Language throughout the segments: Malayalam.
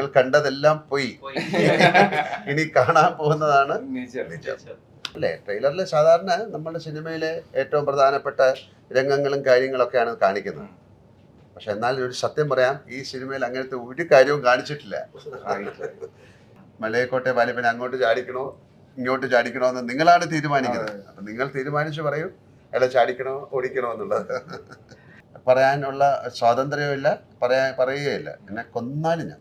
നിങ്ങൾ കണ്ടതെല്ലാം പോയി. ഇനി കാണാൻ പോകുന്നതാണ് അല്ലേ? ട്രെയിലറിൽ സാധാരണ നമ്മുടെ സിനിമയിലെ ഏറ്റവും പ്രധാനപ്പെട്ട രംഗങ്ങളും കാര്യങ്ങളൊക്കെയാണ് കാണിക്കുന്നത്. പക്ഷെ എന്നാൽ ഒരു സത്യം പറയാം ഈ സിനിമയിൽ അങ്ങനത്തെ ഒരു കാര്യവും കാണിച്ചിട്ടില്ല. മലയക്കോട്ടെ ബാലിപ്പൻ അങ്ങോട്ട് ചാടിക്കണോ ഇങ്ങോട്ട് ചാടിക്കണോ എന്ന് നിങ്ങളാണ് തീരുമാനിക്കുന്നത്. അപ്പൊ നിങ്ങൾ തീരുമാനിച്ചു പറയും അയാളെ ചാടിക്കണോ ഓടിക്കണോ എന്നുള്ളത്. പറയാനുള്ള സ്വാതന്ത്ര്യമില്ല പറയാ പറയുകയില്ല. എന്നെ കൊന്നാലും ഞാൻ.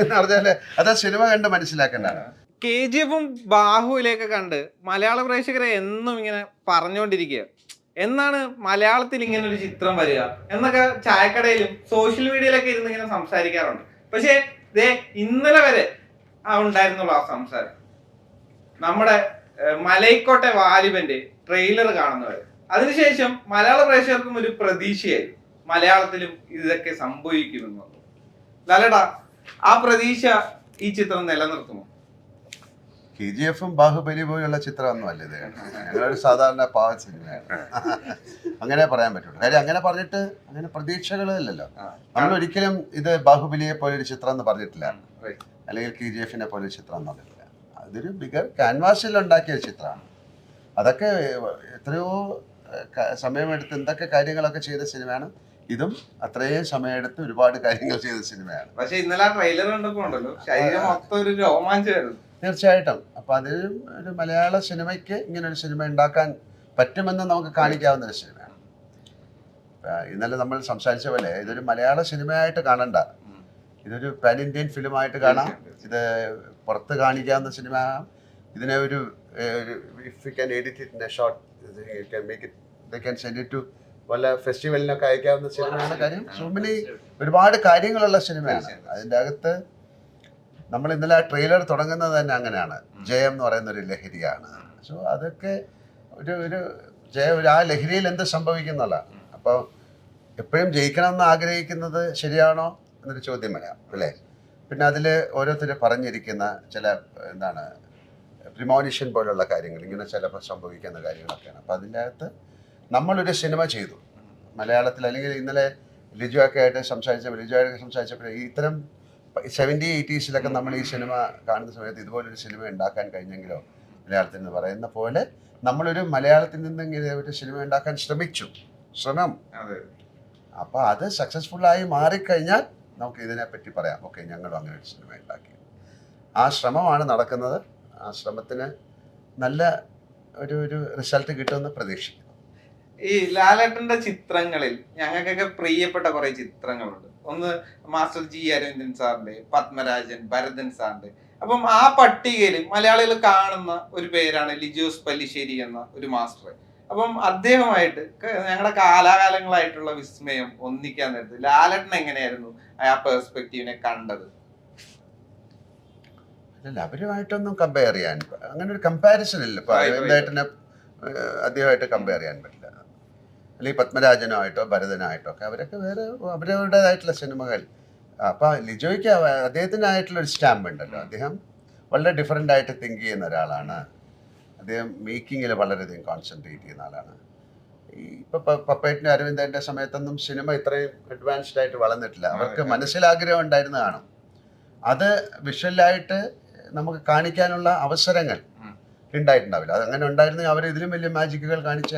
എന്ന് പറഞ്ഞാൽ അത് സിനിമ കണ്ട് മനസ്സിലാക്കേണ്ടതാണ്. കെ ജി എഫും ബാഹുവിലേക്ക് കണ്ട് മലയാള പ്രേക്ഷകരെ എന്നും ഇങ്ങനെ പറഞ്ഞുകൊണ്ടിരിക്കുക എന്നാണ് മലയാളത്തിൽ ഇങ്ങനെ ഒരു ചിത്രം വരിക? എന്നൊക്കെ ചായക്കടയിലും സോഷ്യൽ മീഡിയയിലൊക്കെ ഇരുന്ന് ഇങ്ങനെ സംസാരിക്കാറുണ്ട്. പക്ഷേ ദേ ഇന്നലെ വരെ ആ ഉണ്ടായിരുന്നുള്ളൂ ആ സംസാരം. നമ്മുടെ മലൈക്കോട്ടെ വാലിബന്റെ ട്രെയിലർ കാണുന്നവര്. അതിനുശേഷം മലയാള പ്രേക്ഷകർക്കും ഒരു പ്രതീക്ഷയായി മലയാളത്തിലും ഇതൊക്കെ സംഭവിക്കുമെന്നുള്ളത് ലാലടാ ആ പ്രതീക്ഷ ഈ ചിത്രം നിലനിർത്തുമോ? കെ ജി എഫും ബാഹുബലി പോലുള്ള ചിത്രമൊന്നും അല്ല ഇത്. ഞങ്ങളൊരു സാധാരണ പാവ സിനിമയാണ്. അങ്ങനെ പറയാൻ പറ്റുള്ളൂ കാര്യം അങ്ങനെ പറഞ്ഞിട്ട് അങ്ങനെ പ്രതീക്ഷകളില്ലല്ലോ നമ്മൾ ഒരിക്കലും ഇത് ബാഹുബലിയെ പോലെ ഒരു ചിത്രം എന്ന് പറഞ്ഞിട്ടില്ല. അല്ലെങ്കിൽ കെ ജി എഫിനെ പോലെ ഒരു ചിത്രം എന്ന് പറഞ്ഞിട്ടില്ല. അതൊരു ബിഗർ ക്യാൻവാസിൽ ഉണ്ടാക്കിയ ഒരു ചിത്രമാണ് അതൊക്കെ എത്രയോ സമയമെടുത്ത് എന്തൊക്കെ കാര്യങ്ങളൊക്കെ ചെയ്ത സിനിമയാണ്? ഇതും അത്രയും സമയമെടുത്ത് ഒരുപാട് കാര്യങ്ങൾ ചെയ്ത സിനിമയാണ്. പക്ഷെ ഇന്നലെ ട്രെയിലർ കണ്ടപ്പോ ഉണ്ടല്ലോ. ശരീരം മൊത്തം ഒരു രോമാഞ്ചമായിരുന്നു. തീർച്ചയായിട്ടും. അപ്പൊ അതിൽ ഒരു മലയാള സിനിമയ്ക്ക് ഇങ്ങനെ ഒരു സിനിമ ഉണ്ടാക്കാൻ പറ്റുമെന്ന് നമുക്ക് കാണിക്കാവുന്ന ഒരു സിനിമയാണ്. ഇന്നലെ നമ്മൾ സംസാരിച്ച പോലെ ഇതൊരു മലയാള സിനിമയായിട്ട് കാണണ്ട. ഇതൊരു പാൻ ഇന്ത്യൻ ഫിലിമായിട്ട് കാണാം. ഇത് പുറത്ത് കാണിക്കാവുന്ന സിനിമ ഇതിനെ ഒരു if you can edit in a short വല്ല ഫെസ്റ്റിവലിനൊക്കെ അയക്കാവുന്ന സിനിമയാണ് കാര്യം. സൂമിലി ഒരുപാട് കാര്യങ്ങളുള്ള സിനിമയാണ് അതിന്റെ അകത്ത് നമ്മൾ ഇന്നലെ ആ ട്രെയിലർ തുടങ്ങുന്നത് തന്നെ അങ്ങനെയാണ്. ജയം എന്ന് പറയുന്ന ഒരു ലഹരിയാണ്. സോ അതൊക്കെ ഒരു ഒരു ജയ ഒരു ആ ലഹരിയിൽ എന്ത് സംഭവിക്കുന്നുള്ളതാണ് അപ്പോൾ എപ്പോഴും ജയിക്കണമെന്ന് ആഗ്രഹിക്കുന്നത് ശരിയാണോ എന്നൊരു ചോദ്യം വരാം. അല്ലേ? പിന്നെ അതിൽ ഓരോരുത്തർ പറഞ്ഞിരിക്കുന്ന ചില എന്താണ് പ്രിമോണിഷൻ പോലുള്ള കാര്യങ്ങൾ ഇങ്ങനെ ചിലപ്പോൾ സംഭവിക്കുന്ന കാര്യങ്ങളൊക്കെയാണ്. അപ്പോൾ അതിന്റെ അകത്ത് നമ്മളൊരു സിനിമ ചെയ്തു. മലയാളത്തിൽ അല്ലെങ്കിൽ ഇന്നലെ ലിജു ഒക്കെ ആയിട്ട് സംസാരിച്ച ലിജു ആയിട്ട് സംസാരിച്ചപ്പോൾ ഇത്തരം സെവന്റി എയ്റ്റീസിലൊക്കെ നമ്മൾ ഈ സിനിമ കാണുന്ന സമയത്ത് ഇതുപോലൊരു സിനിമ ഉണ്ടാക്കാൻ കഴിഞ്ഞെങ്കിലോ മലയാളത്തിൽ നിന്ന് പറയുന്ന പോലെ നമ്മളൊരു മലയാളത്തിൽ നിന്ന് ഇങ്ങനെ ഒരു സിനിമ ഉണ്ടാക്കാൻ ശ്രമിച്ചു. ശ്രമം. അതെ. അപ്പോൾ അത് സക്സസ്ഫുള്ളായി മാറിക്കഴിഞ്ഞാൽ നമുക്ക് ഇതിനെപ്പറ്റി പറയാം. ഓക്കെ ഞങ്ങളും അങ്ങനെ ഒരു സിനിമ ഉണ്ടാക്കി. ആ ശ്രമമാണ് നടക്കുന്നത്. ആ ശ്രമത്തിന് നല്ല ഒരു ഒരു റിസൾട്ട് കിട്ടുമെന്ന് പ്രതീക്ഷിക്കുന്നു. ഈ ലാലേട്ടന്റെ ചിത്രങ്ങളിൽ ഞങ്ങൾക്കൊക്കെ പ്രിയപ്പെട്ട കുറേ ചിത്രങ്ങളുണ്ട്. ഒന്ന് മാസ്റ്റർ ജി അരവിന്ദൻ സാറിന്റെ പത്മരാജൻ ഭരതൻ സാറിന്റെ അപ്പം ആ പട്ടികയിൽ മലയാളികൾ കാണുന്ന ഒരു പേരാണ് ലിജോസ് പല്ലിശ്ശേരി എന്ന ഒരു മാസ്റ്റർ. അപ്പം അദ്ദേഹമായിട്ട് ഞങ്ങളുടെ കാലാകാലങ്ങളായിട്ടുള്ള വിസ്മയം ഒന്നിക്കാൻ നേരത്ത് ലാലേട്ടൻ എങ്ങനെയായിരുന്നു ആ പെർസ്പെക്റ്റീവിനെ കണ്ടത്? അല്ല അവരുമായിട്ടൊന്നും കമ്പയർ ചെയ്യാൻ അങ്ങനെ ഒരു കമ്പാരിസൺ ഇല്ല. ഇപ്പൊ. അരവിന്ദേട്ടനെ അദ്ദേഹമായിട്ട് കമ്പയർ ചെയ്യാൻ പറ്റില്ല. അല്ലെങ്കിൽ പത്മരാജനുമായിട്ടോ ഭരതനായിട്ടോ ഒക്കെ അവരൊക്കെ വേറെ അവരവരുടേതായിട്ടുള്ള സിനിമകൾ. അപ്പൊ ലിജോയ്ക്ക് അദ്ദേഹത്തിനായിട്ടുള്ള ഒരു സ്റ്റാമ്പ് ഉണ്ടല്ലോ. അദ്ദേഹം വളരെ ഡിഫറെന്റ് ആയിട്ട് തിങ്ക് ചെയ്യുന്ന ഒരാളാണ്. അദ്ദേഹം മേക്കിങ്ങിൽ വളരെയധികം കോൺസെൻട്രേറ്റ് ചെയ്യുന്ന ആളാണ്. ഈ ഇപ്പൊ പപ്പേറ്റിനും അരവിന്ദന്റെ സമയത്തൊന്നും സിനിമ ഇത്രയും അഡ്വാൻസ്ഡ് ആയിട്ട് വളർന്നിട്ടില്ല. അവർക്ക്. മനസ്സിലാഗ്രഹം ഉണ്ടായിരുന്നതാണ്. അത് വിഷ്വലായിട്ട് നമുക്ക് കാണിക്കാനുള്ള അവസരങ്ങൾ ഉണ്ടായിട്ടുണ്ടാവില്ല. അത് അങ്ങനെ ഉണ്ടായിരുന്നെങ്കിൽ അവർ ഇതിലും വലിയ മാജിക്കുകൾ കാണിച്ച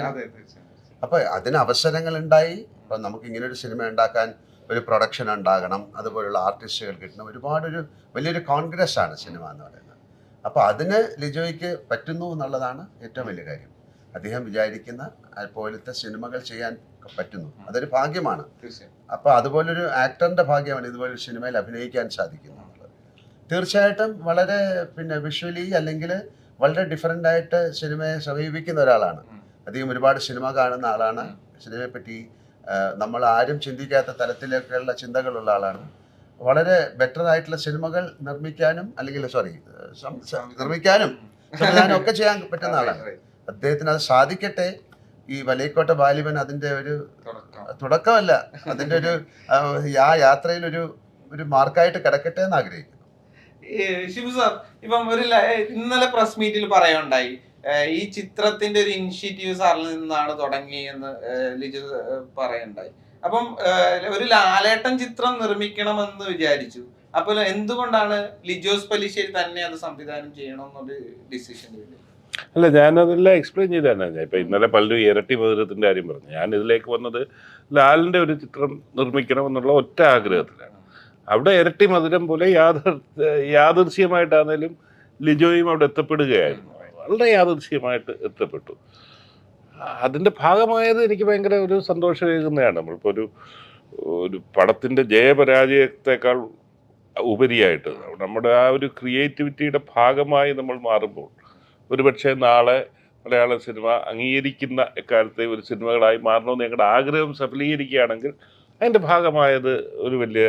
അപ്പോൾ അതിന് അവസരങ്ങൾ ഉണ്ടായി. അപ്പൊ നമുക്ക് ഇങ്ങനെ ഒരു സിനിമ ഉണ്ടാക്കാൻ ഒരു പ്രൊഡക്ഷൻ ഉണ്ടാകണം. അതുപോലുള്ള ആർട്ടിസ്റ്റുകൾ കിട്ടണം. ഒരുപാടൊരു വലിയൊരു കോൺഗ്രസ് ആണ് സിനിമ എന്ന് പറയുന്നത്. അപ്പോൾ അതിന് ലിജോയ്ക്ക് പറ്റുന്നു എന്നുള്ളതാണ് ഏറ്റവും വലിയ കാര്യം. അദ്ദേഹം വിചാരിക്കുന്ന പോലത്തെ സിനിമകൾ ചെയ്യാൻ പറ്റുന്നു. അതൊരു ഭാഗ്യമാണ്. അപ്പൊ അപ്പോൾ അതുപോലൊരു ആക്ടറിന്റെ ഭാഗ്യമാണ് ഇതുപോലൊരു സിനിമയിൽ അഭിനയിക്കാൻ സാധിക്കുന്നത്. തീർച്ചയായിട്ടും വളരെ പിന്നെ വിഷ്വലി അല്ലെങ്കിൽ വളരെ ഡിഫറെന്റ് ആയിട്ട് സിനിമയെ സമീപിക്കുന്ന ഒരാളാണ്. അധികം ഒരുപാട് സിനിമ കാണുന്ന ആളാണ്. സിനിമയെ പറ്റി നമ്മൾ ആരും ചിന്തിക്കാത്ത തലത്തിലേക്കുള്ള ചിന്തകളുള്ള ആളാണ്. വളരെ ബെറ്റർ ആയിട്ടുള്ള സിനിമകൾ നിർമ്മിക്കാനും അല്ലെങ്കിൽ സോറി നിർമ്മിക്കാനും സംവിധാനം ഒക്കെ ചെയ്യാൻ പറ്റുന്ന ആളാണ്. അദ്ദേഹത്തിന് അത് സാധിക്കട്ടെ. ഈ വലൈക്കോട്ട ബാലിബൻ അതിന്റെ ഒരു തുടക്കം. തുടക്കമല്ല. അതിന്റെ ഒരു ആ, യാത്രയിൽ ഒരു ഒരു മാർക്കായിട്ട് കിടക്കട്ടെ എന്ന് ആഗ്രഹിക്കുന്നു ഈ ഇപ്പം ഒരു ഇന്നലെ പ്രസ് മീറ്റിൽ പറയുണ്ടായി ഈ ചിത്രത്തിന്റെ ഒരു ഇനിഷ്യേറ്റീവ് സാറിൽ നിന്നാണ് തുടങ്ങിയെന്ന് ലിജു പറയുണ്ടായി അപ്പം ഒരു ലാലേട്ടൻ ചിത്രം നിർമ്മിക്കണമെന്ന് വിചാരിച്ചു. അപ്പോൾ എന്തുകൊണ്ടാണ് ലിജോസ് പലിശ്ശേരി തന്നെ അത് സംവിധാനം ചെയ്യണം എന്നൊരു ഡിസിഷൻ അല്ല ഞാനതെല്ലാം എക്സ്പ്ലെയിൻ ചെയ്ത് തന്നെ ഞാൻ ഇപ്പം ഇന്നലെ പലരും ഇരട്ടി മധുരത്തിന്റെ കാര്യം പറഞ്ഞു. ഞാൻ ഇതിലേക്ക് വന്നത് ലാലിന്റെ ഒരു ചിത്രം നിർമ്മിക്കണം എന്നുള്ള ഒറ്റ ആഗ്രഹത്തിലാണ്. അവിടെ ഇരട്ടി മധുരം പോലെ യാദർ യാദൃശ്യമായിട്ടാണേലും ലിജോയും അവിടെ എത്തപ്പെടുകയായിരുന്നു. വളരെ യാദൃശ്യമായിട്ട് എത്തപ്പെട്ടു. അതിന്റെ ഭാഗമായത് എനിക്ക് ഭയങ്കര ഒരു സന്തോഷമേകുന്നതാണ് നമ്മളിപ്പോൾ ഒരു ഒരു പടത്തിന്റെ ജയപരാജയത്തെക്കാൾ ഉപരിയായിട്ട് നമ്മുടെ ആ ഒരു ക്രിയേറ്റിവിറ്റിയുടെ ഭാഗമായി നമ്മൾ മാറുമ്പോൾ ഒരുപക്ഷെ നാളെ മലയാള സിനിമ അംഗീകരിക്കുന്ന എക്കാലത്തെ ഒരു സിനിമകളായി മാറണമെന്ന് ഞങ്ങളുടെ ആഗ്രഹം സഫലീകരിക്കുകയാണെങ്കിൽ അതിന്റെ ഭാഗമായത് ഒരു വലിയ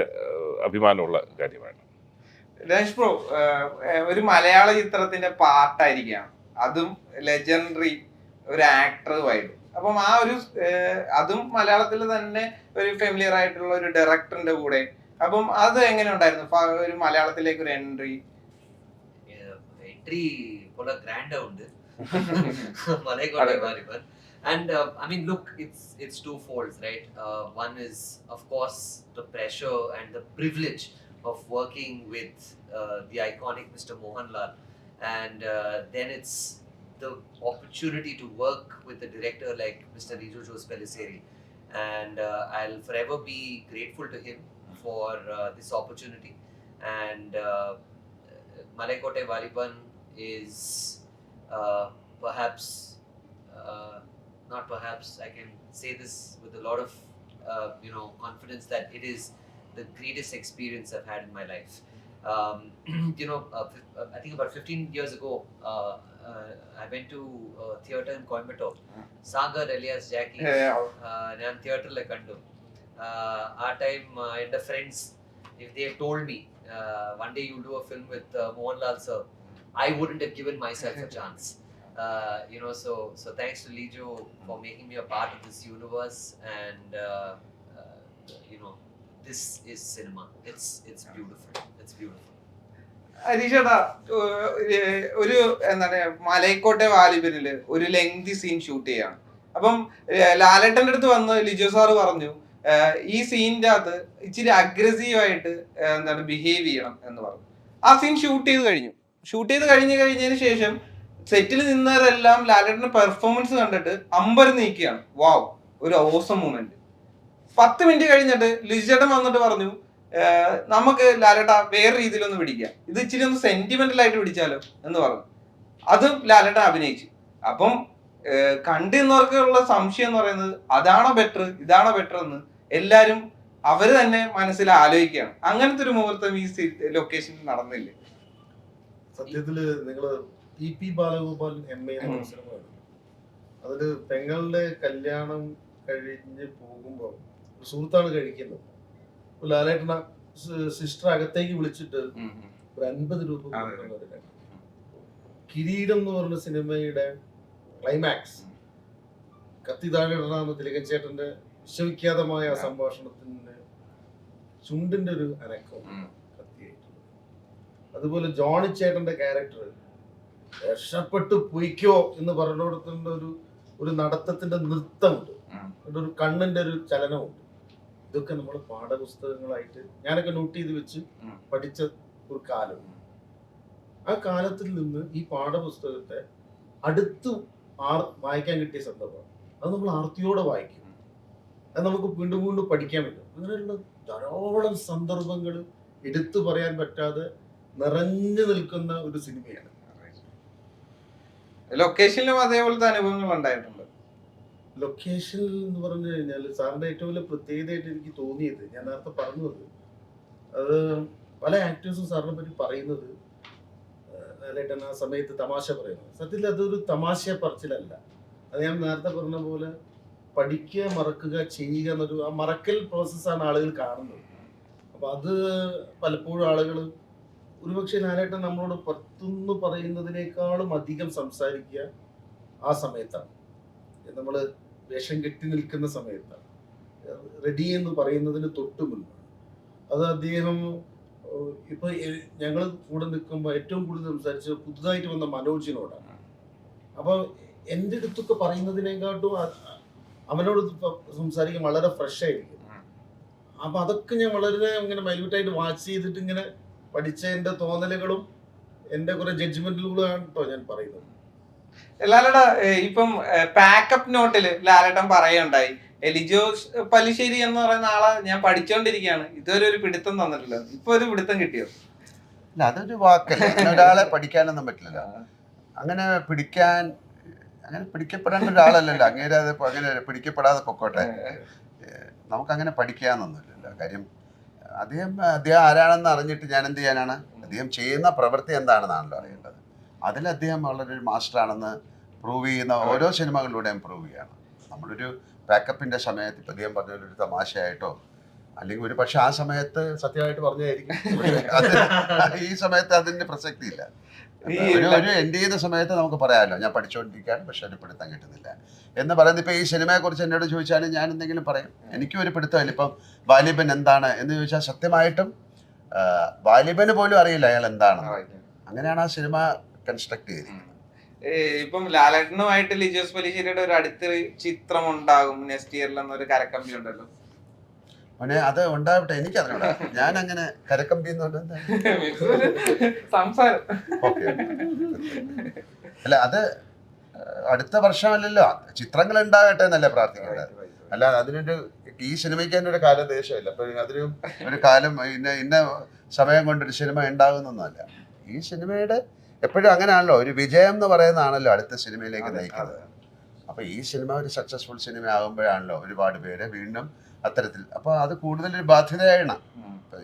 അഭിമാനമുള്ള കാര്യമാണ്. രമേഷ് ബ്രോ ഒരു മലയാള ചിത്രത്തിന്റെ പാട്ടായിരിക്കാം. അതും ലെജൻഡറി ഒരു ആക്ടറുമായിട്ട് അപ്പം ആ ഒരു അതും മലയാളത്തിൽ തന്നെ ഒരു ഫെമിലിയർ ആയിട്ടുള്ള ഒരു ഡയറക്ടറിന്റെ കൂടെ. അപ്പം അത് എങ്ങനെ ഉണ്ടായിരുന്നു? ഒരു മലയാളത്തിലേക്ക് ഒരു എൻട്രി എൻട്രി പോലെ ഗ്രാൻഡ് ഉണ്ട് മലയെ and uh, i mean look it's it's two folds right? Uh, one is of course the pressure and the privilege of working with uh, the iconic mr mohanlal. And uh, then it's the opportunity to work with a director like mr rijo Jose Pellissieri and uh, i'll forever be grateful to him for uh, this opportunity. And uh, Malaikote Valiban is perhaps, uh, not perhaps, I can say this with a lot of, uh, you know, confidence that it is the greatest experience I've had in my life. Um, you know, uh, uh, I think about 15 years ago, uh, uh I went to uh, theatre in Coimbatore. Sagar alias Jackie, and theater like and ಕಂಡು ಆ time end friends if they told me one day you do a film with Mohan Mohanlal sir, I wouldn't have given myself a chance. Chance you know so so thanks to Lijo for making me a part of this universe and uh, uh, you know this is cinema. It's it's beautiful. It's beautiful. ഹരീഷേട്ടാ ഏഹ്, ഒരു എന്താണ് മലൈക്കോട്ടെ വാലിബനിൽ ഒരു ലെങ്തി സീൻ ഷൂട്ട് ചെയ്യാണ്. അപ്പം ഏഹ്, ലാലേട്ടന്റെ അടുത്ത് വന്ന് ലിജോ സാറ് പറഞ്ഞു ഈ സീനിന്റെ അകത്ത് ഇച്ചിരി അഗ്രസീവ് ആയിട്ട് എന്താണ് ബിഹേവ് ചെയ്യണം എന്ന് പറഞ്ഞു. ആ സീൻ ഷൂട്ട് ചെയ്ത് കഴിഞ്ഞു. ഷൂട്ട് ചെയ്ത് കഴിഞ്ഞ് കഴിഞ്ഞതിന് ശേഷം സെറ്റിൽ നിന്നവരെല്ലാം ലാലേട്ടന്റെ പെർഫോമൻസ് കണ്ടിട്ട് അമ്പർ നീക്കുകയാണ്. വാവ് ഒരു ഓസം മൂമെന്റ് പത്ത് മിനിറ്റ് കഴിഞ്ഞിട്ട് ലിജേട്ടൻ വന്നിട്ട് പറഞ്ഞു നമുക്ക് ലാലേട്ട വേറെ രീതിയിലൊന്ന് പിടിക്കാം. ഇത് ഇച്ചിരി ഒന്ന് സെന്റിമെന്റൽ ആയിട്ട് പിടിച്ചാലോ? എന്ന് പറഞ്ഞു. അതും ലാലേട്ടൻ അഭിനയിച്ചു. അപ്പം കണ്ടുന്നവർക്കുള്ള സംശയം എന്ന് പറയുന്നത് അതാണോ ബെറ്റർ ഇതാണോ ബെറ്റർ എന്ന്? എല്ലാരും അവർ തന്നെ മനസ്സിൽ ആലോചിക്കുകയാണ്. അങ്ങനത്തെ ഒരു മുഹൂർത്തം ഈ ലൊക്കേഷനിൽ നടന്നില്ലേ? സത്യത്തിൽ നിങ്ങൾ E P Balagopal M A എന്ന മത്സരം കണ്ടു. അതിൽ പെങ്ങളുടെ കല്യാണം കഴിഞ്ഞ് പോകുമ്പോ ഒരു സുഹൃത്താണ് കഴിക്കുന്നത്. അപ്പൊ ലാലേട്ടന സിസ്റ്റർ അകത്തേക്ക് വിളിച്ചിട്ട് ഒരു അൻപത് രൂപ. കിരീടം എന്ന് പറഞ്ഞ സിനിമയുടെ ക്ലൈമാക്സ് കത്തി താഴെ ഇടണമെന്ന് തിലകൻ ചേട്ടന്റെ വിശ്വവിഖ്യാതമായ ആ. സംഭാഷണത്തിന് ചുണ്ടിന്റെ ഒരു അനക്കം കത്തിയായിട്ടുള്ളത് അതുപോലെ ജോണി ചേട്ടന്റെ ക്യാരക്ടർ രക്ഷപ്പെട്ടു പൊയ്ക്കോ എന്ന് പറഞ്ഞുകൊടുക്കേണ്ട ഒരു ഒരു നടത്തത്തിന്റെ നൃത്തമുണ്ട്. ഒരു കണ്ണിന്റെ ഒരു ചലനമുണ്ട്. ഇതൊക്കെ നമ്മൾ പാഠപുസ്തകങ്ങളായിട്ട് ഞാനൊക്കെ നോട്ട് ചെയ്ത് വെച്ച്. പഠിച്ച ഒരു കാലം. ആ കാലത്തിൽ നിന്ന് ഈ പാഠപുസ്തകത്തെ അടുത്ത് ആർ വായിക്കാൻ കിട്ടിയ സന്ദർഭം. അത് നമ്മൾ ആർത്തിയോടെ വായിക്കും. അത് നമുക്ക് വീണ്ടും വീണ്ടും പഠിക്കാൻ പറ്റും. അങ്ങനെയുള്ള ധാരാളം സന്ദർഭങ്ങൾ എടുത്തു പറയാൻ പറ്റാതെ നിറഞ്ഞു നിൽക്കുന്ന ഒരു സിനിമയാണ്. ലൊക്കേഷനിലും അതേപോലത്തെ അനുഭവങ്ങൾ ഉണ്ടായിട്ടുണ്ട് ലൊക്കേഷൻ എന്ന് പറഞ്ഞു കഴിഞ്ഞാൽ സാറിന്റെ ഏറ്റവും വലിയ പ്രത്യേകതയായിട്ട് എനിക്ക് തോന്നിയത് ഞാൻ നേരത്തെ പറഞ്ഞത് അത് പല ആക്ടേഴ്സും സാറിനെ പറ്റി പറയുന്നത് ആ സമയത്ത് തമാശ പറയുന്നത്. സത്യത്തിൽ അതൊരു തമാശ പറച്ചിലല്ല. അത് ഞാൻ നേരത്തെ പറഞ്ഞ പോലെ പഠിക്കുക മറക്കുക ചെയ്യുക എന്നൊരു ആ മറക്കൽ പ്രോസസ്സാണ് ആളുകൾ കാണുന്നത്. അപ്പൊ അത് പലപ്പോഴും ആളുകൾ ഒരുപക്ഷെ ലാലേട്ടൻ നമ്മളോട് പത്തുന്ന് പറയുന്നതിനേക്കാളും അധികം സംസാരിക്കുക ആ സമയത്താണ്. നമ്മൾ വേഷം കെട്ടി നിൽക്കുന്ന സമയത്താണ്. റെഡി എന്ന് പറയുന്നതിന് തൊട്ട് മുൻപ് അത് അദ്ദേഹം ഇപ്പൊ ഞങ്ങൾ കൂടെ നിൽക്കുമ്പോൾ ഏറ്റവും കൂടുതൽ സംസാരിച്ചത് പുതുതായിട്ട് വന്ന മനോജിനോടാണ്. അപ്പൊ എന്റെ അടുത്തൊക്കെ പറയുന്നതിനെക്കാട്ടും അവനോട് സംസാരിക്കാൻ വളരെ ഫ്രഷ് ആയിരിക്കും. അപ്പൊ അതൊക്കെ ഞാൻ വളരെ ഇങ്ങനെ മൈലൂട്ടായിട്ട് വാച്ച് ചെയ്തിട്ട് ഇങ്ങനെ പഠിച്ച എന്റെ തോന്നലുകളും എന്റെ കുറെ ജഡ്ജ്മെന്റുകളും കേട്ടോ ഞാൻ പറയുന്നത്. ലാലട ഇപ്പം പാക്കപ്പ് നോട്ടിൽ ലാലേട്ടൻ പറയുണ്ടായി എലിജോസ് പലിശ്ശേരി എന്ന് പറയുന്ന ആളെ ഞാൻ പഠിച്ചുകൊണ്ടിരിക്കുകയാണ് ഇതുവരെ ഒരു പിടുത്തം തന്നിട്ടില്ല. ഇപ്പൊ ഒരു പിടുത്തം കിട്ടിയോ? അല്ല അതൊരു വാക്കല്ല. അങ്ങനെ ഒരാളെ പഠിക്കാനൊന്നും പറ്റില്ല അങ്ങനെ പിടിക്കാൻ അങ്ങനെ പിടിക്കപ്പെടേണ്ട ഒരാളല്ലല്ലോ. ഇപ്പൊ അങ്ങനെ പിടിക്കപ്പെടാതെ പൊക്കോട്ടെ. നമുക്കങ്ങനെ പഠിക്കാന്നൊന്നുമില്ലല്ലോ കാര്യം അദ്ദേഹം അദ്ദേഹം ആരാണെന്ന് അറിഞ്ഞിട്ട് ഞാൻ എന്ത് ചെയ്യാനാണ്? അദ്ദേഹം ചെയ്യുന്ന പ്രവൃത്തി എന്താണെന്നാണല്ലോ അറിയേണ്ടത്. അതിൽ അദ്ദേഹം വളരെ ഒരു മാസ്റ്ററാണെന്ന് പ്രൂവ് ചെയ്യുന്ന ഓരോ സിനിമകളിലൂടെയും പ്രൂവ് ചെയ്യാണ്. നമ്മളൊരു പാക്കപ്പിന്റെ സമയത്ത് ഇപ്പം അദ്ദേഹം പറഞ്ഞ ഒരു തമാശയായിട്ടോ അല്ലെങ്കിൽ ഒരു പക്ഷെ ആ സമയത്ത് സത്യമായിട്ട് പറഞ്ഞായിരിക്കും ഈ സമയത്ത് അതിന്റെ പ്രസക്തി ഇല്ല ഈ ഒരു ഒരു എൻഡ് ചെയ്യുന്ന സമയത്ത് നമുക്ക് പറയാമല്ലോ ഞാൻ പഠിച്ചുകൊണ്ടിരിക്കുകയാണ് പക്ഷെ ഒരു പിടുത്തം കിട്ടുന്നില്ല. എന്ന് പറയുന്നത് ഇപ്പൊ ഈ സിനിമയെ കുറിച്ച് എന്നോട് ചോദിച്ചാലും ഞാൻ എന്തെങ്കിലും പറയും. എനിക്കും ഒരു പിടുത്തമില്ല ഇപ്പം വാലിബൻ എന്താണ് എന്ന് ചോദിച്ചാൽ സത്യമായിട്ടും വാലിബന് പോലും അറിയില്ല അയാൾ എന്താണ് അങ്ങനെയാണ് ആ സിനിമ കൺസ്ട്രക്ട് ചെയ്തിരിക്കുന്നത്. ഇപ്പം ലാലേട്ടനുമായിട്ട് ലിജോസ് പലിശ്ശേരിയുടെ ഒരു അടുത്ത ചിത്രം ഉണ്ടാകും നെക്സ്റ്റ് ഇയറിൽ എന്നൊരു കരക്കമ്പി ഉണ്ടല്ലോ. മോനെ അത് ഉണ്ടാവട്ടെ എനിക്ക് അതിനോട് ഞാൻ അങ്ങനെ കരക്കമ്പി സംസാരം. ഓക്കെ അല്ല അത് അടുത്ത വർഷമല്ലല്ലോ. ചിത്രങ്ങൾ ഉണ്ടാകട്ടെ എന്നല്ലേ പ്രാർത്ഥിക്കുന്നത്. അല്ല അതിനൊരു ഈ സിനിമയ്ക്ക് തന്നെ ഒരു കാലദേശമില്ല അപ്പൊ അതിനും ഒരു കാലം ഇന്ന ഇന്ന സമയം കൊണ്ടൊരു സിനിമ ഉണ്ടാകുന്നൊന്നുമല്ല. ഈ സിനിമയുടെ എപ്പോഴും അങ്ങനെയാണല്ലോ. ഒരു വിജയം എന്ന് പറയുന്നതാണല്ലോ അടുത്ത സിനിമയിലേക്ക് നയിക്കുന്നത്. അപ്പൊ ഈ സിനിമ ഒരു സക്സസ്ഫുൾ സിനിമ ആകുമ്പോഴാണല്ലോ ഒരുപാട് പേര് വീണ്ടും അത്തരത്തിൽ. അപ്പൊ അത് കൂടുതലൊരു ബാധ്യതയാണ്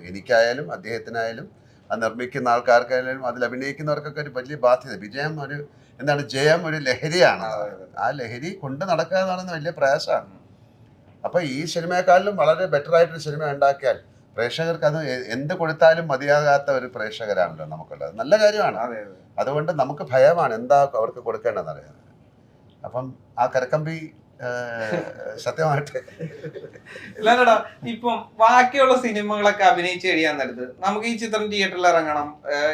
എനിക്കായാലും അദ്ദേഹത്തിനായാലും അത് നിർമ്മിക്കുന്ന ആൾക്കാർക്കായാലും അതിൽ അഭിനയിക്കുന്നവർക്കൊക്കെ ഒരു വലിയ ബാധ്യത. വിജയം ഒരു എന്താണ് ജയം ഒരു ലഹരിയാണ്. ആ ലഹരി കൊണ്ട് നടക്കുക എന്ന് പറയുന്നത് വലിയ പ്രയാസമാണ്. അപ്പൊ ഈ സിനിമയെക്കാളിലും വളരെ ബെറ്റർ ആയിട്ടൊരു സിനിമ ഉണ്ടാക്കിയാൽ പ്രേക്ഷകർക്ക് അത് എന്ത് കൊടുത്താലും മതിയാകാത്ത ഒരു പ്രേക്ഷകരാണല്ലോ നമുക്കുള്ളത്. നല്ല കാര്യമാണ്. അതെ അതെ. അതുകൊണ്ട് നമുക്ക് ഭയമാണ് എന്താ അവർക്ക് കൊടുക്കേണ്ടതെന്ന് അറിയാം അപ്പം ആ കരക്കമ്പി സത്യമായിട്ട് ഇല്ലാടാ ഇപ്പം ബാക്കിയുള്ള സിനിമകളൊക്കെ അഭിനയിച്ച് കഴിയാൻ നേരത്ത് നമുക്ക് ഈ ചിത്രം തിയേറ്ററിൽ ഇറങ്ങണം.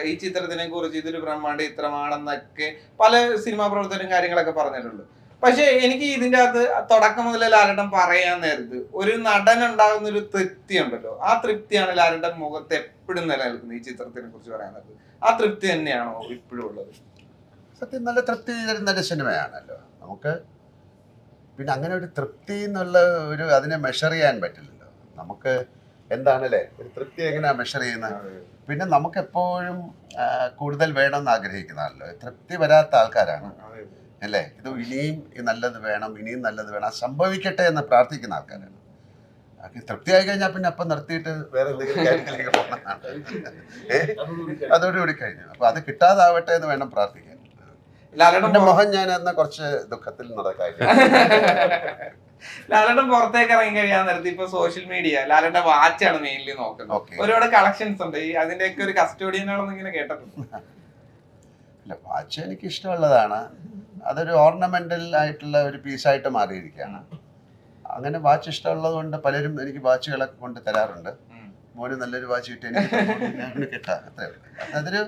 ഈ ചിത്രത്തിനെ കുറിച്ച് ഇതൊരു ബ്രഹ്മാണ്ഡ ചിത്രമാണെന്നൊക്കെ പല സിനിമാ പ്രവർത്തനം കാര്യങ്ങളൊക്കെ പറഞ്ഞിട്ടുണ്ട്. പക്ഷെ എനിക്ക് ഇതിന്റെ അകത്ത് തുടക്കം മുതൽ ലാലട്ടൻ പറയാൻ നേരത്ത് ഒരു നടൻ ഉണ്ടാകുന്ന ഒരു തൃപ്തി ഉണ്ടല്ലോ. ആ തൃപ്തിയാണ് ലാലട്ടൻ മുഖത്ത് എപ്പോഴും നിലനിൽക്കുന്നത് ഈ ചിത്രത്തിനെ കുറിച്ച് പറയാൻ നേരത്ത്. ആ തൃപ്തി തന്നെയാണോ ഇപ്പോഴും ഉള്ളത്? സത്യം നല്ല തൃപ്തി തരുന്ന ഒരു സിനിമയാണല്ലോ. നമുക്ക് പിന്നെ അങ്ങനെ ഒരു തൃപ്തി എന്നുള്ള ഒരു അതിനെ മെഷർ ചെയ്യാൻ പറ്റില്ലല്ലോ. നമുക്ക് എന്താണല്ലേ? ഒരു തൃപ്തി എങ്ങനെയാണ് മെഷർ ചെയ്യുന്നത്? പിന്നെ നമുക്ക് എപ്പോഴും കൂടുതൽ വേണമെന്ന് ആഗ്രഹിക്കുന്നതാണല്ലോ തൃപ്തി വരാത്ത ആൾക്കാരാണ്. അല്ലേ? ഇത് ഇനിയും നല്ലത് വേണം ഇനിയും നല്ലത് വേണം സംഭവിക്കട്ടെ എന്ന് പ്രാർത്ഥിക്കുന്ന ആൾക്കാരാണ്. തൃപ്തി തൃപ്തിയായി കഴിഞ്ഞാൽ പിന്നെ അപ്പം നിർത്തിയിട്ട് വേറെ എന്തെങ്കിലും കാര്യത്തിലേക്ക് അതോടുകൂടി കഴിഞ്ഞു. അപ്പൊ അത് കിട്ടാതാവട്ടെ എന്ന് വേണം പ്രാർത്ഥിക്കാൻ. ലാലട്ടൻ മോഹൻ ഞാൻ എന്ന കുറച്ച് ദുഃഖത്തിൽ നടക്കാൻ ലാലേട്ടൻ പുറത്തേക്ക് ഇറങ്ങി കഴിയാൻ നേരത്തെ ഇപ്പൊ സോഷ്യൽ മീഡിയ ലാലേട്ടൻ വാച്ചാണ് മെയിൻലി നോക്കുന്നത്. ഒരുപാട് കളക്ഷൻസ് ഉണ്ട്. ഈ അതിന്റെയൊക്കെ ഒരു കസ്റ്റോഡിയൻ ആണെന്ന് ഇങ്ങനെ കേട്ടിട്ടുണ്ട്. അല്ല വാച്ച് എനിക്ക് ഇഷ്ടമുള്ളതാണ്. അതൊരു ഓർണമെന്റൽ ആയിട്ടുള്ള ഒരു പീസായിട്ട് മാറിയിരിക്കുകയാണ്. അങ്ങനെ വാച്ച് ഇഷ്ടമുള്ളത് കൊണ്ട് പലരും എനിക്ക് വാച്ചുകളൊക്കെ കൊണ്ട് തരാറുണ്ട്. മോന് നല്ലൊരു വാച്ച് കിട്ടി എനിക്ക് കിട്ടാം. അതൊരു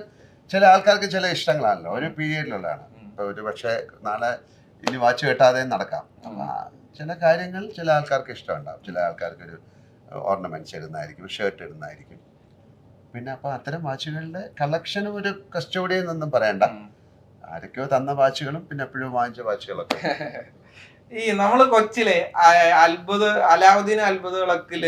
ചില ആൾക്കാർക്ക് ചില ഇഷ്ടങ്ങളാണല്ലോ. ഒരു പീരീഡിലുള്ളതാണ് ഉം. ഇപ്പൊ ഒരു പക്ഷേ നാളെ ഇനി വാച്ച് കെട്ടാതെ നടക്കാം. ചില കാര്യങ്ങൾ ചില ആൾക്കാർക്ക് ഇഷ്ടമുണ്ടാവും. ചില ആൾക്കാർക്ക് ഒരു ഓർണമെന്റ്സ് ഇടുന്നതായിരിക്കും ഷർട്ട് ഇടുന്നതായിരിക്കും. പിന്നെ അപ്പൊ അത്തരം വാച്ചുകളുടെ കളക്ഷനും ഒരു കസ്റ്റോഡിയിൽ നിന്നും പറയണ്ട. ആരൊക്കെയോ തന്ന വാച്ചുകളും പിന്നെ എപ്പോഴും വാങ്ങിച്ച വാച്ചുകളൊക്കെ. ഈ നമ്മൾ കൊച്ചിലെ അത്ഭുത അലാവുദ്ദീൻ അത്ഭുതകളൊക്കെ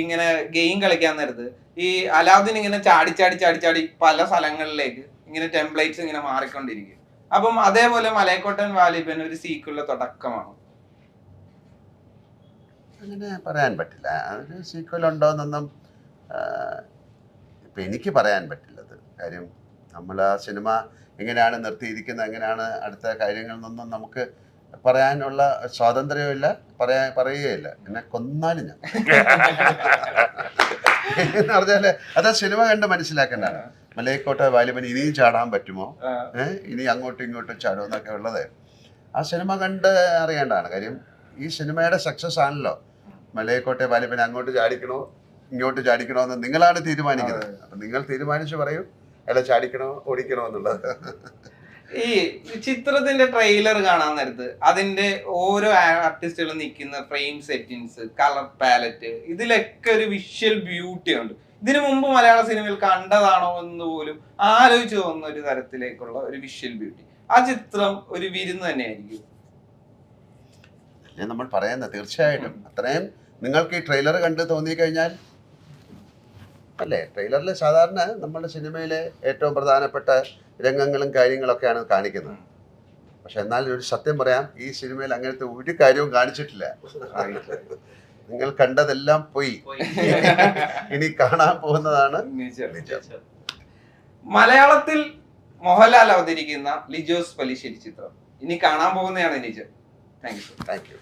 ഇങ്ങനെ ഗെയിം കളിക്കാൻ നേരത്ത് ഈ അലാവുദ്ദീൻ ഇങ്ങനെ ചാടി ചാടി ചാടി ചാടി പല സ്ഥലങ്ങളിലേക്ക് ഇങ്ങനെ ടെംപ്ലേറ്റ്സ് ഇങ്ങനെ മാറിക്കൊണ്ടിരിക്കും. അപ്പം അതേപോലെ മലയക്കോട്ടൻ വാലിബൻ ഒരു സീക്കുള്ള തുടക്കമാണ് അങ്ങനെ പറയാൻ പറ്റില്ല. ഒരു സീക്വൽ ഉണ്ടോയെന്നൊന്നും ഇപ്പം എനിക്ക് പറയാൻ പറ്റില്ലത്. കാര്യം നമ്മൾ ആ സിനിമ എങ്ങനെയാണ് നിർത്തിയിരിക്കുന്നത് എങ്ങനെയാണ് അടുത്ത കാര്യങ്ങളിൽ നിന്നൊന്നും നമുക്ക് പറയാനുള്ള സ്വാതന്ത്ര്യമില്ല പറയാ പറയുകയില്ല. എന്നെ കൊന്നാലും ഞാൻ. എന്ന് പറഞ്ഞാൽ അത് സിനിമ കണ്ട് മനസ്സിലാക്കേണ്ടതാണ്. മലയക്കോട്ട വാലിബൻ ഇനിയും ചാടാൻ പറ്റുമോ? ഏഹ് ഇനി അങ്ങോട്ടും ഇങ്ങോട്ടും ചാടുമെന്നൊക്കെ ഉള്ളത്. ആ സിനിമ കണ്ട് അറിയേണ്ടതാണ്. കാര്യം ഈ സിനിമയുടെ സക്സസ് ആണല്ലോ. മലയക്കോട്ടെ വാലിബൻ അങ്ങോട്ട് ചാടിക്കണോ ഇങ്ങോട്ട് ചാടിക്കണോ എന്ന് നിങ്ങളാണ് തീരുമാനിക്കുന്നത്. അപ്പൊ നിങ്ങൾ തീരുമാനിച്ചു പറയൂ അല്ല ചാടിക്കണോ ഓടിക്കണോ എന്നുള്ളത്. ഈ ചിത്രത്തിന്റെ ട്രെയിലർ കാണാൻ നേരത്ത് അതിന്റെ ഓരോ ആർട്ടിസ്റ്റുകളും നിൽക്കുന്ന ഫ്രെയിം സെറ്റിങ്സ് കളർ പാലറ്റ് ഇതിലൊക്കെ ഒരു വിഷ്വൽ ബ്യൂട്ടി ഉണ്ട്. ഇതിനു മുമ്പ് മലയാള സിനിമയിൽ കണ്ടതാണോ എന്ന് പോലും ആലോചിച്ചു തോന്നുന്ന ഒരു തരത്തിലേക്കുള്ള ഒരു വിഷ്വൽ ബ്യൂട്ടി ആ ചിത്രം ഒരു വിരുന്ന് തന്നെയായിരിക്കും. നമ്മൾ പറയുന്നത് തീർച്ചയായിട്ടും. അത്രയും നിങ്ങൾക്ക് ഈ ട്രെയിലർ കണ്ട് തോന്നിക്കഴിഞ്ഞാൽ അല്ലേ ട്രെയിലറിൽ സാധാരണ നമ്മുടെ സിനിമയിലെ ഏറ്റവും പ്രധാനപ്പെട്ട രംഗങ്ങളും കാര്യങ്ങളൊക്കെയാണ് കാണിക്കുന്നത്. പക്ഷെ എന്നാലും ഒരു സത്യം പറയാം ഈ സിനിമയിൽ അങ്ങനത്തെ ഒരു കാര്യവും കാണിച്ചിട്ടില്ല. നിങ്ങൾ കണ്ടതെല്ലാം പോയി. ഇനി കാണാൻ പോകുന്നതാണ് മലയാളത്തിൽ മോഹൻലാൽ അവതരിക്കുന്ന ലിജോസ് പലിശ്ശേരി ചിത്രം. ഇനി കാണാൻ പോകുന്നതാണ് നിജം താങ്ക് യു താങ്ക് യു.